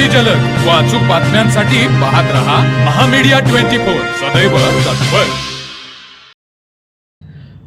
अगदी जलद. व अचूक बातम्यांसाठी पाहत रहा महामीडिया ट्वेंटी फोर. सदैव तत्पर.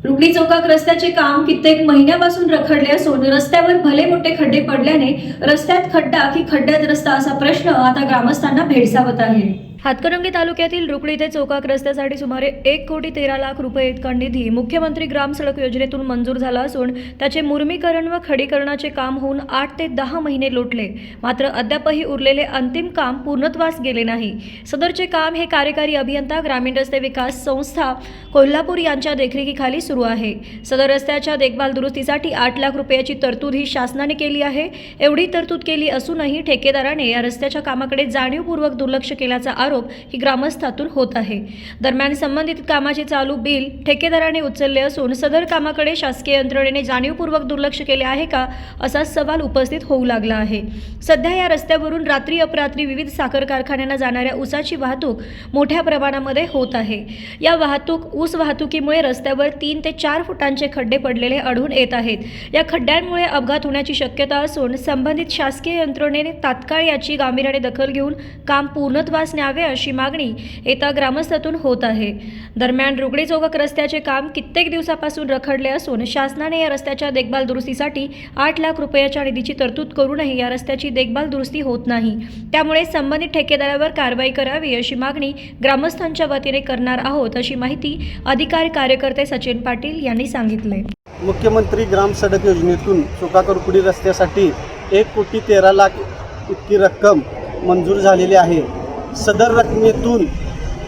रुकडी चौकात रस्त्याचे काम कित्येक महिन्यापासून रखडले असून रस्त्यावर भले मोठे खड्डे पडल्याने रस्त्यात खड्डा की खड्ड्यात रस्ता असा प्रश्न आता ग्रामस्थांना भेडसावत आहे. हातकणंगले तालुक्यातील रुकडी ते चौकाक रस्त्यासाठी सुमारे एक कोटी तेरा लाख रुपये इतका निधी मुख्यमंत्री ग्राम सडक योजनेतून मंजूर झाला असून त्याचे मुर्मीकरण व खडीकरणाचे काम होऊन आठ ते दहा महिने लोटले. मात्र अद्यापही उरलेले अंतिम काम पूर्णत्वास गेले नाही. सदरचे काम हे कार्यकारी अभियंता ग्रामीण रस्ते विकास संस्था कोल्हापूर यांच्या देखरेखीखाली सुरू आहे. सदर रस्त्याच्या देखभाल दुरुस्तीसाठी आठ लाख रुपयाची तरतूद ही शासनाने केली आहे. एवढी तरतूद केली असूनही ठेकेदाराने या रस्त्याच्या कामाकडे जाणीवपूर्वक दुर्लक्ष केल्याचा आरोप ही ग्रामस्थातून होत आहे. दरम्यान संबंधित कामाचे चालू बिल ठेकेदाराने उचलले असून सदर कामाकडे शासकीय यंत्रणेने जाणीवपूर्वक दुर्लक्ष केले आहे का असा सवाल उपस्थित होऊ लागला आहे. सध्या या रस्त्यावरून रात्री अपरात्री विविध साखर कारखान्यांना जाणाऱ्या ऊसाची वाहतूक मोठ्या प्रमाणामध्ये होत आहे. या वाहतूक ऊस वाहतुकीमुळे रस्त्यावर तीन ते चार फुटांचे खड्डे पडलेले आढळून येत आहेत. या खड्ड्यांमुळे अपघात होण्याची शक्यता असून संबंधित शासकीय यंत्रणेने तात्काळ याची गांभीर्याने दखल घेऊन काम पूर्णत्वास न्यावे अशी मागणी येता ग्रामस्थातून होत आहे. दरम्यान रुगडी चौक रस्त्याचे काम कित्येक दिवसापासून रखडले असून शासनाने या रस्त्याच्या देखभाल दुरुस्तीसाठी आठ लाख रुपयाच्या निधीची तरतूद करूनही या रस्त्याची देखभाल दुरुस्ती होत नाही. त्यामुळे संबंधित ठेकेदारावर कारवाई करावी अशी मागणी ग्रामस्थांच्या वतीने करणार आहोत अशी माहिती अधिकारी कार्यकर्ते सचिन पाटील यांनी सांगितले. मुख्यमंत्री ग्राम सडक योजनेतून चोकाकरकुडी रस्त्यासाठी एक कोटी तेरा लाख इतकी रक्कम मंजूर झालेली आहे. सदर रकमेतून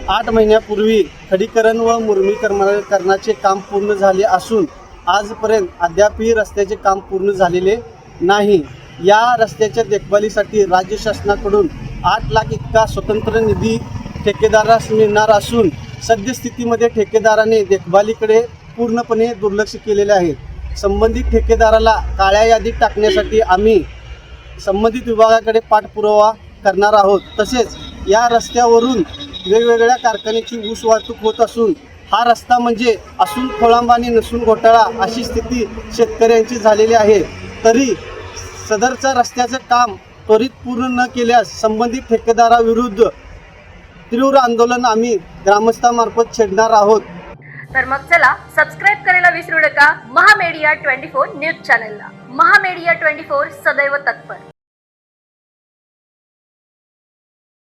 आठ महिन्यापूर्वी खडीकरण व मुर्मीकरण काम पूर्ण झाले असून आजपर्यंत अद्यापही रस्त्याचे काम पूर्ण झालेले नाही. या रस्त्याच्या देखभालीसाठी राज्य शासनाकडून आठ लाख इतका स्वतंत्र निधी ठेकेदारास मिळणार असून सद्यस्थितीमध्ये ठेकेदाराने देखभालीकडे पूर्णपणे दुर्लक्ष केलेले आहे. संबंधित ठेकेदाराला काळ्या यादीत टाकण्यासाठी आम्ही संबंधित विभागाकडे पाठपुरावा करणार आहोत. तसेच या रस्त्यावरून वेगवेगळ्या कारखान्याची ऊस वाहतूक होत असून हा रस्ता म्हणजे असून खोळंबानी नसून घोटाळा अशी स्थिती शेतकऱ्यांची झालेली आहे. तरी सदरचा रस्त्याचं काम त्वरित पूर्ण न केल्यास संबंधित ठेकेदाराविरुद्ध तीव्र आंदोलन आम्ही ग्रामस्थांमार्फत छेडणार आहोत. तर मग चला सबस्क्राईब करायला विसरू नका. महामेडिया ट्वेंटी फोर न्यूज चॅनलला. महामेडिया ट्वेंटी फोर सदैव तत्पर.